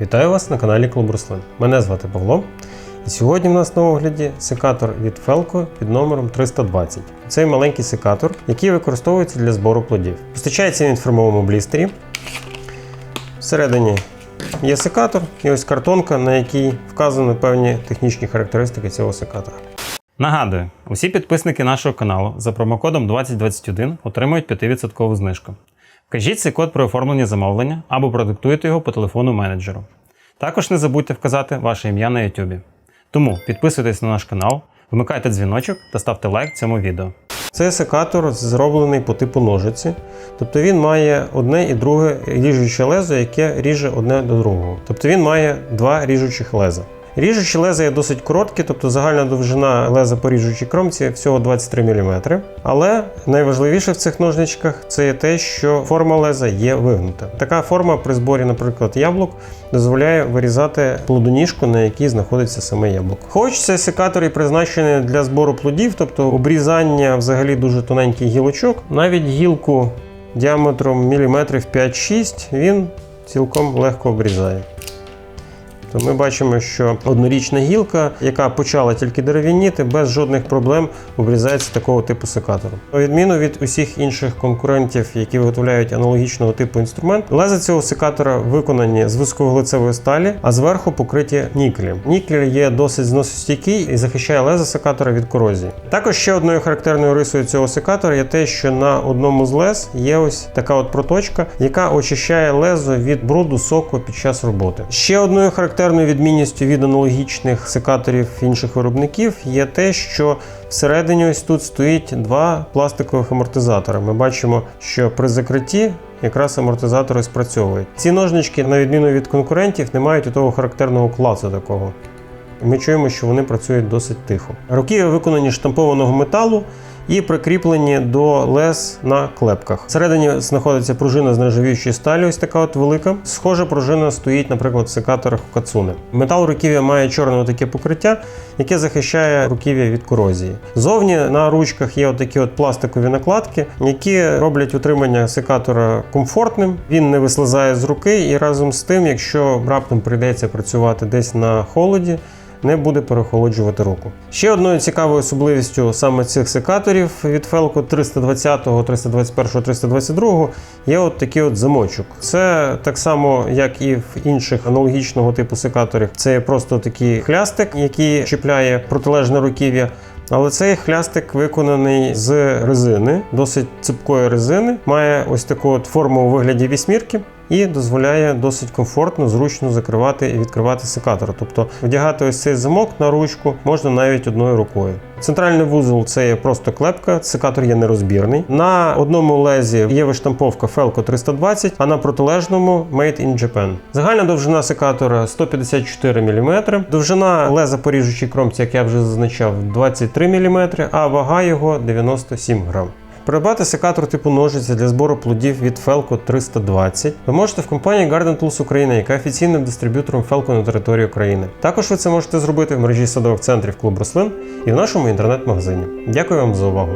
Вітаю вас на каналі Клуб Рослин. Мене звати Павло. І сьогодні в нас на огляді секатор від Felco під номером 320. Цей маленький секатор, який використовується для збору плодів. Постачається він в фірмовому блістері. Всередині є секатор і ось картонка, на якій вказані певні технічні характеристики цього секатора. Нагадую, усі підписники нашого каналу за промокодом 2021 отримують 5% знижку. Вкажіть цей код при оформленні замовлення або продиктуйте його по телефону менеджеру. Також не забудьте вказати ваше ім'я на YouTube. Тому підписуйтесь на наш канал, вмикайте дзвіночок та ставте лайк цьому відео. Цей секатор зроблений по типу ножиці, тобто він має одне і друге ріжуче лезо, яке ріже одне до другого. Тобто він має два ріжучих леза. Ріжучі леза є досить короткі, тобто загальна довжина леза по ріжучій кромці всього 23 мм. Але найважливіше в цих ножничках це є те, що форма леза є вигнута. Така форма при зборі, наприклад, яблук дозволяє вирізати плодоніжку, на якій знаходиться саме яблуко. Хоч цей секатор і призначений для збору плодів, тобто обрізання взагалі дуже тоненьких гілочок, навіть гілку діаметром міліметрів 5-6 він цілком легко обрізає. То ми бачимо, що однорічна гілка, яка почала тільки дерев'яніти, без жодних проблем обрізається такого типу секатором. На відміну від усіх інших конкурентів, які виготовляють аналогічного типу інструмент, леза цього секатора виконані з високовуглецевої сталі, а зверху покриті нікелем. Нікель є досить зносостійкий і захищає леза секатора від корозії. Також ще одною характерною рисою цього секатора є те, що на одному з лез є ось така от проточка, яка очищає лезо від бруду соку під час роботи. Ще одною характерною відмінністю від аналогічних секаторів інших виробників є те, що всередині ось тут стоїть два пластикових амортизатори. Ми бачимо, що при закритті якраз амортизатори спрацьовують. Ці ножнички, на відміну від конкурентів, не мають того характерного клацу такого. Ми чуємо, що вони працюють досить тихо. Руків'я виконані штампованого металу і прикріплені до лез на клепках. Всередині знаходиться пружина з нержавіючої сталі, ось така от велика. Схожа пружина стоїть, наприклад, в секаторах Кацуни. Метал руків'я має чорне таке покриття, яке захищає руків'я від корозії. Зовні на ручках є такі от пластикові накладки, які роблять утримання секатора комфортним. Він не вислизає з руки, і разом з тим, якщо раптом прийдеться працювати десь на холоді не буде перехолоджувати руку. Ще одною цікавою особливістю саме цих секаторів від Felco 320, 321, 322 є от такий от замочок. Це так само, як і в інших аналогічного типу секаторів. Це просто такий хлястик, який чіпляє протилежне руків'я. Але цей хлястик виконаний з резини, досить ципкої резини, має ось таку от форму у вигляді вісьмірки і дозволяє досить комфортно, зручно закривати і відкривати секатор. Тобто вдягати ось цей замок на ручку можна навіть одною рукою. Центральний вузол це є просто клепка, секатор є нерозбірний. На одному лезі є виштамповка Felco 320, а на протилежному Made in Japan. Загальна довжина секатора 154 мм, довжина леза по ріжучій кромці, як я вже зазначав, 23 мм, а вага його 97 грам. Придбати секатор типу ножиці для збору плодів від Felco 320 ви можете в компанії Garden Tools Україна, яка офіційним дистриб'ютором Felco на території України. Також ви це можете зробити в мережі садових центрів клуб рослин і в нашому інтернет-магазині. Дякую вам за увагу!